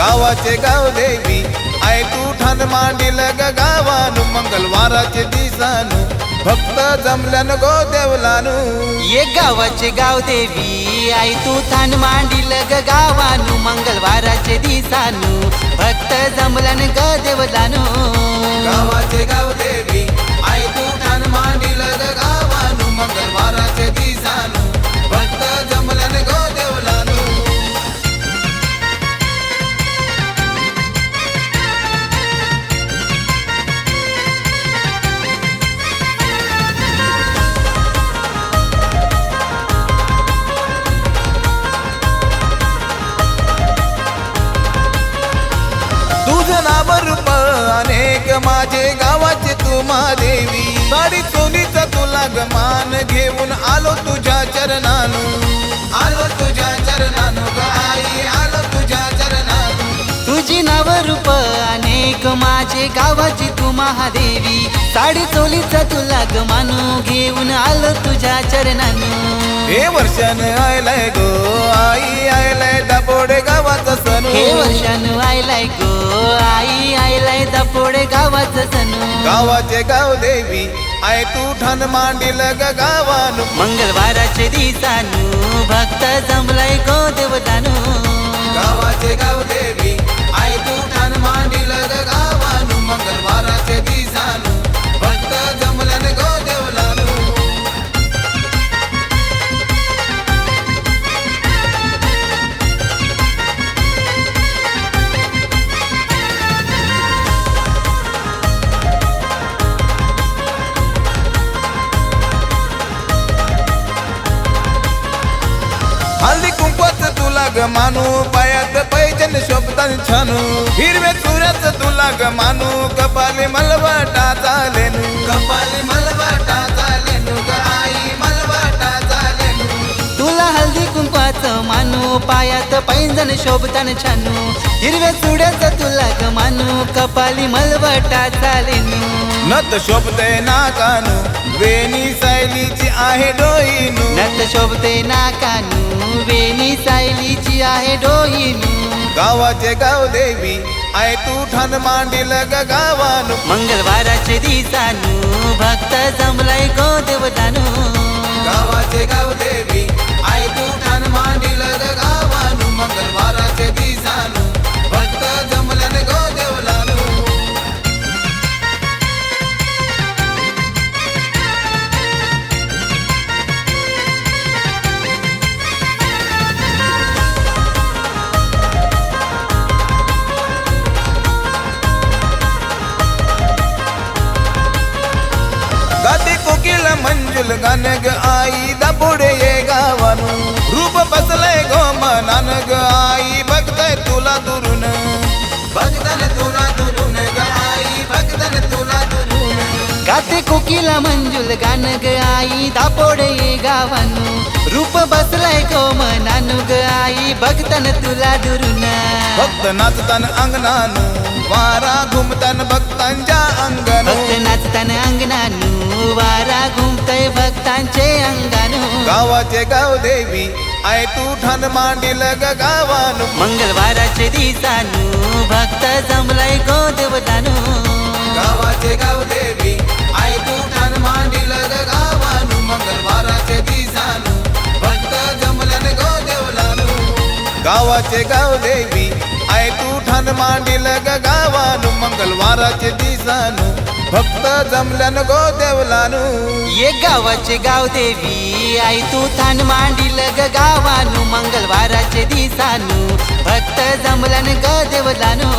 गावाचे गाव देवी आय तू ठाण मांडील ग गावानु मंगलवाराचे दिसानु भक्त जमल्यान गो देवलानु. ये गावाचे गाव देवी आई तू थान मांडील ग गावानू मंगलवाराचे दिसानू भक्त जमलन ग देवला तुझं नाव रूप अनेक माझे गावाचे तू देवी. साडी सोनीचा तुला गमान घेऊन आलो तुझ्या चरणानु. आलो तुझ्या चरणानु ग आई आलो तुझ्या चरणानु. तुझी नाव रूप अनेक माझे गावाची तू महादेवी. साडी चोलीचा तुला गमानू घेऊन आलो तुझ्या चरणानू. हे वर्षान आयलाय गो आई आयलाय दापोडे गावाचा सण. हे वर्षानू आयलाय गो आई आयलाय दपोडे गावाचं सनू गावाचे गाव देवी आय तू ठाण मांडील ग गावानु. मंगळवाराचे दिसानू भक्त जमलाय गो देवतानू. गावाचे गाव देवी आई तू ठाण मांडील ग गावानु. मंगलवाराचे दिसानु ग मानू पायात पैजन शोभतान छानू. हिरव्या चुऱ्याच तुला ग मानू कपाली मलवाटा चालेनु. कपाली मलवाटा चालेनु ग आई मलवाटा चालेनु. तुला हल्दी कुंकवाचं मानू पायात पैंजण शोभतान छानू. हिरव्या चुड्याचं तुला ग मानू कपाली मलवटा चालेनू. नत शोभते वेणी सायलीची आहे डोईनू. नत शोभते नाकानू. वेणी सायलीची आहे डोईनू. गावाचे गाव देवी आय तू ठाण मांडील ग गावानू. मंगळवाराचे दिसानू. भक्त जमलाय गो देवतानू. गावाचे गाव देवी मंजुल गान ग आई दापुडे ये गावानू। रूप बसलय गो मनान ग आई बघताय तुला दुरून। बघतान तुला दुरून ग आई बघतान तुला दुरून। गाते कोकिला मंजुल गान ग आई दापोडे ये गावानू। रूप बसलाय गो मनानू ग आई बघतन तुला दुरून। भक्त नाचतान अंगणानू वारा घुमतान भक्तांच्या अंगण भक्त नाचताना अंगणानू वारा घुमतय गावाचे गाव देवी आय तू ठाण मांडील ग गावानू. मंगळवाराचे दिसानू भक्त जमलाय गो देवतानू. गावाचे गाव देवी आई तू ठाण मांडील ग गावानू. मंगलवाराचे दिसानू भक्त जमल्यान गो देवलानू गावाचे गाव देवी आय तू ठाण मांडील ग गावानू मंगलवाराचे दिसानू भक्त जमल्यान गो देवलानू. ये गावाचे गाव देवी आई तू थान मांडील ग गावानू मंगलवाराचे दिसानू भक्त जमलन ग देवलानू.